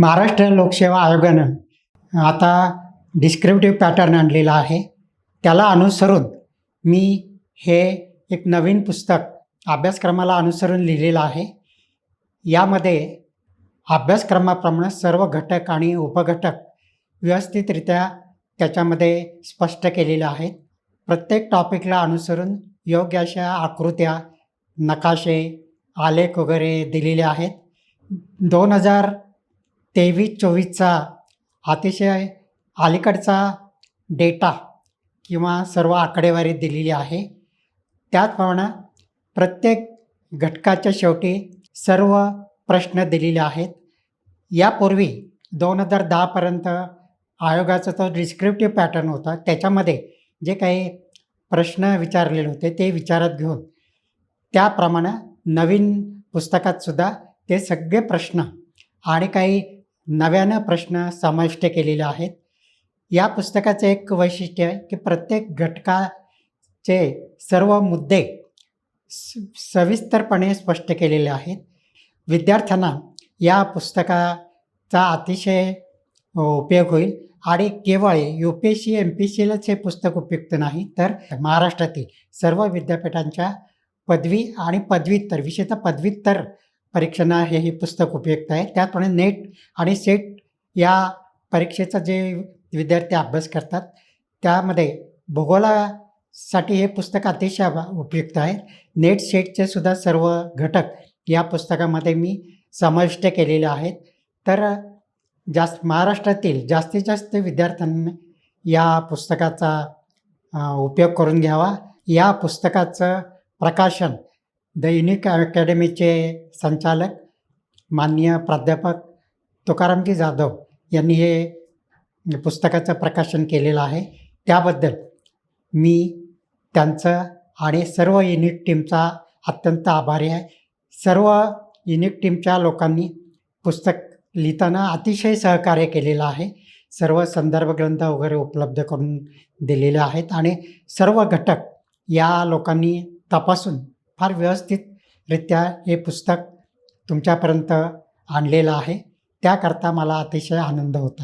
महाराष्ट्र लोकसेवा आयोगानं आता डिस्क्रिप्टिव्ह पॅटर्न आणलेला आहे. त्याला अनुसरून मी हे एक नवीन पुस्तक अभ्यासक्रमाला अनुसरून लिहिलेलं आहे. यामध्ये अभ्यासक्रमाप्रमाणे सर्व घटक आणि उपघटक व्यवस्थितरित्या त्याच्यामध्ये स्पष्ट केलेले आहेत. प्रत्येक टॉपिकला अनुसरून योग्य अशा आकृत्या नकाशे आलेख वगैरे दिलेले आहेत. दोन हजार तेवीस चोवीसचा अतिशय अलीकडचा डेटा किंवा सर्व आकडेवारी दिलेली आहे. त्याचप्रमाणे प्रत्येक घटकाच्या शेवटी सर्व प्रश्न दिलेले आहेत. यापूर्वी दोन हजार दहापर्यंत आयोगाचा तो डिस्क्रिप्टिव्ह पॅटर्न होता. त्याच्यामध्ये जे काही प्रश्न विचारलेले होते ते विचारात घेऊन त्याप्रमाणे नवीन पुस्तकातसुद्धा ते सगळे प्रश्न आणि काही नव्यानं प्रश्न समाविष्ट केलेले आहेत. या पुस्तकाचं एक वैशिष्ट्य आहे की प्रत्येक घटकाचे सर्व मुद्दे स सविस्तरपणे स्पष्ट केलेले आहेत. विद्यार्थ्यांना या पुस्तकाचा अतिशय उपयोग होईल. आणि केवळ U P S C M P S सीलाच हे पुस्तक उपयुक्त नाही तर महाराष्ट्रातील सर्व विद्यापीठांच्या पदवी आणि पदव्युत्तर विशेषतः पदव्युत्तर परीक्षांना हे हे पुस्तक उपयुक्त आहे. त्याचप्रमाणे नेट आणि सेट या परीक्षेचा जे विद्यार्थी अभ्यास करतात त्यामध्ये भूगोलासाठी हे पुस्तक अतिशय उपयुक्त आहे. नेट सेटचे सुद्धा सर्व घटक या पुस्तकामध्ये मी समाविष्ट केलेले आहेत. तर जास्त महाराष्ट्रातील जास्तीत जास्त विद्यार्थ्यांनी या पुस्तकाचा उपयोग करून घ्यावा. या पुस्तकाचं प्रकाशन द युनिक अकॅडमीचे संचालक माननीय प्राध्यापक तुकारामजी जाधव यांनी हे पुस्तकाचं प्रकाशन केलेलं आहे. त्याबद्दल मी त्यांचं आणि सर्व युनिट टीमचा अत्यंत आभारी आहे. सर्व युनिट टीमच्या लोकांनी पुस्तक लिहिताना अतिशय सहकार्य केलेलं आहे. सर्व संदर्भ ग्रंथ वगैरे उपलब्ध करून दिलेले आहेत आणि सर्व घटक या लोकांनी तपासून फार व्यवस्थितरित्या हे पुस्तक तुमच्यापर्यंत आणलेलं आहे. त्याकरता मला अतिशय आनंद होतो